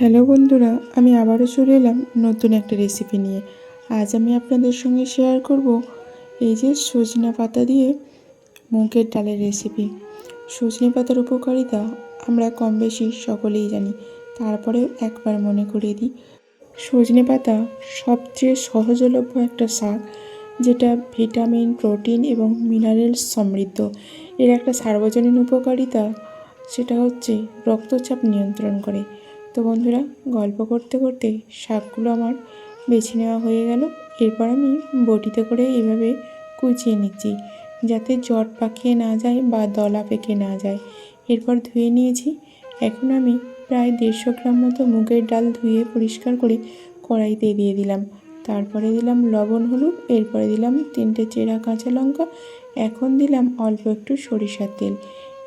Hello বন্ধুরা, আমি আবারও চলে এলাম নতুন একটা রেসিপি নিয়ে। আজ আমি আপনাদের সঙ্গে শেয়ার করব এই যে সজনা পাতা দিয়ে মুগের ডালের রেসিপি সজনে পাতার উপকারিতা আমরা কম বেশি সকলেই জানি তারপরেও একবার মনে করিয়ে দিই। সজনে পাতা সবচেয়ে সহজলভ্য একটা শাক, যেটা ভিটামিন, প্রোটিন এবং মিনারেলস সমৃদ্ধ। এর একটা সার্বজনীন উপকারিতা, সেটা হচ্ছে রক্তচাপ নিয়ন্ত্রণ করে। তো বন্ধুরা, গল্প করতে করতে শাকগুলো আমার বেছে নেওয়া হয়ে গেল। এরপর আমি বটিতে করে এইভাবে কুচিয়ে নিচ্ছি যাতে জট পাকিয়ে না যায় বা দলা পেকে না যায়। এরপর ধুয়ে নিয়েছি। এখন আমি প্রায় দেড়শো গ্রাম মতো মুগের ডাল ধুয়ে পরিষ্কার করে কড়াইতে দিয়ে দিলাম। তারপরে দিলাম লবণ, হলুদ, এরপরে দিলাম তিনটে চেরা কাঁচা লঙ্কা, এখন দিলাম অল্প একটু সরিষার তেল।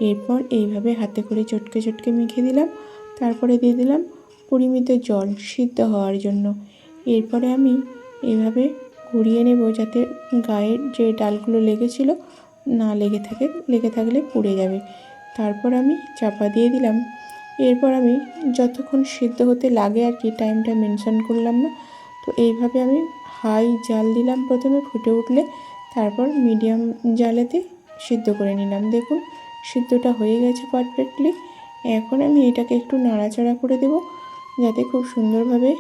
এরপর এইভাবে হাতে করে চটকে চটকে মেখে দিলাম। তারপরে দিয়ে দিলাম পরিমিত জল সিদ্ধ হওয়ার জন্য। এরপরে আমি এভাবে ঘুরিয়ে নেব যাতে গায়ের যে ডালগুলো লেগেছিল না লেগে থাকে, লেগে থাকলে পুড়ে যাবে। তারপর আমি চাপা দিয়ে দিলাম। এরপর আমি যতক্ষণ সিদ্ধ হতে লাগে আর কি টাইমটা মেনশন করলাম না, তো এইভাবে আমি হাই জাল দিলাম প্রথমে ফুটে উঠলে, তারপর মিডিয়াম জালেতে সিদ্ধ করে নিলাম। দেখুন, সিদ্ধটা হয়ে গেছে পারফেক্টলি এখন আমি এটাকে একটু নাড়াচাড়া করে দেব, যাতে খুব সুন্দরভাবে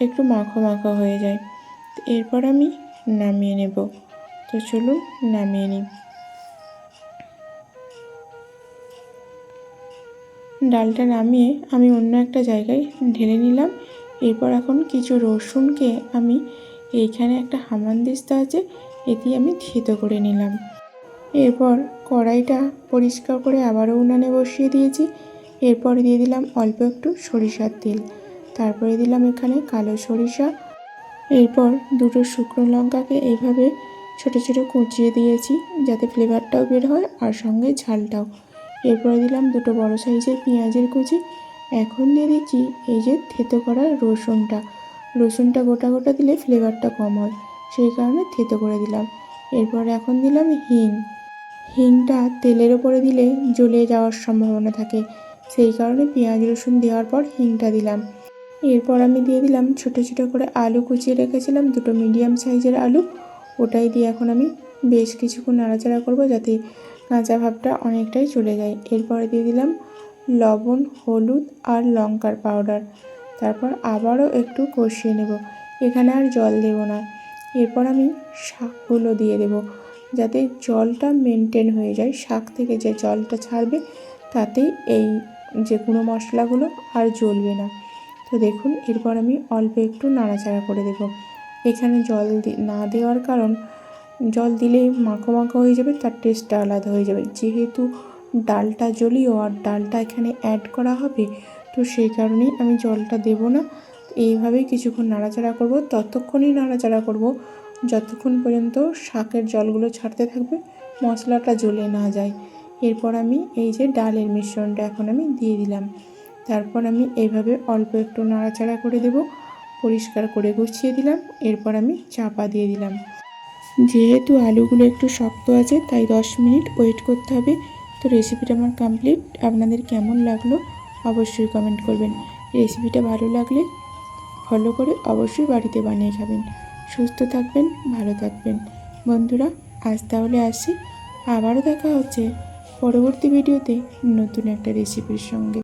একটু মাখো মাখো হয়ে যায়। এরপর আমি নামিয়ে নেব। তো চলুন নামিয়ে নিই। ডালটা নামিয়ে আমি অন্য একটা জায়গায় ঢেলে নিলাম। এরপর এখন কিছু রসুনকে আমি এইখানে একটা হামানদিস্তা আছে, এটি আমি থেতো করে নিলাম। এরপর কড়াইটা পরিষ্কার করে আবারও উনানে বসিয়ে দিয়েছি। এরপর দিয়ে দিলাম অল্প একটু সরিষার তেল। তারপরে দিলাম এখানে কালো সরিষা। এরপর দুটো শুকনো লঙ্কাকে এইভাবে ছোটো ছোটো কুচিয়ে দিয়েছি যাতে ফ্লেভারটাও বের হয় আর সঙ্গে ঝালটাও। এরপরে দিলাম দুটো বড় সাইজের পেঁয়াজের কুচি। এখন দিয়ে দিচ্ছি এই যে থেতো করা রসুনটা। রসুনটা গোটা গোটা দিলে ফ্লেভারটা কম হয়, সেই কারণে থেতো করে দিলাম। এরপর এখন দিলাম হিং। হিংটা তেলের ওপরে দিলে জ্বলে যাওয়ার সম্ভাবনা থাকে। সেই কারণে পেঁয়াজ, রসুন দেওয়ার পর হিংটা দিলাম। এরপর আমি দিয়ে দিলাম ছোটো ছোটো করে আলু কুচিয়ে রেখেছিলাম, দুটো মিডিয়াম সাইজের আলু। ওটাই দিয়ে এখন আমি বেশ কিছুক্ষণ নাড়াচাড়া করব যাতে কাঁচা ভাবটা অনেকটাই চলে যায়। এরপরে দিয়ে দিলাম লবণ, হলুদ আর লঙ্কার পাউডার। তারপর আবারও একটু কষিয়ে নেব। এখানে আর জল দেব না। এরপর আমি শাকগুলো দিয়ে দেব যাতে জলটা মেনটেন হয়ে যায়। শাক থেকে যে জলটা ছাড়বে তাতেই এই যে গুঁড়ো মশলাগুলো আর জ্বলবে না। তো দেখুন, এরপর আমি অল্প একটু নাড়াচাড়া করে দেব। এখানে জল না দেওয়ার কারণ জল দিলে মাখো মাখো হয়ে যাবে, তার টেস্টটা আলাদা হয়ে যাবে। যেহেতু ডালটা জ্বলিও আর ডালটা এখানে অ্যাড করা হবে, তো সেই কারণেই আমি জলটা দেব না। এইভাবেই কিছুক্ষণ নাড়াচাড়া করব, ততক্ষণই নাড়াচাড়া করব, যতক্ষণ পর্যন্ত শাকের জলগুলো ছাড়তে থাকবে, মশলাটা জ্বলে না যায়। এরপর আমি এই যে ডালের মিশ্রণটা এখন আমি দিয়ে দিলাম। তারপর আমি এইভাবে অল্প একটু নাড়াচাড়া করে দেব, পরিষ্কার করে গুছিয়ে দিলাম, এরপর আমি চাপা দিয়ে দিলাম। যেহেতু আলুগুলো একটু শক্ত আছে, তাই দশ মিনিট ওয়েট করতে হবে। তো রেসিপিটা আমার কমপ্লিট। আপনাদের কেমন লাগল অবশ্যই কমেন্ট করবেন। রেসিপিটা ভালো লাগলে ফলো করে অবশ্যই বাড়িতে বানিয়ে খাবেন। সুস্থ থাকবেন, ভালো থাকবেন। বন্ধুরা, আজ তাহলে আসি। আবারও দেখা হচ্ছে। পরবর্তী ভিডিওতে নতুন একটা রেসিপির সঙ্গে।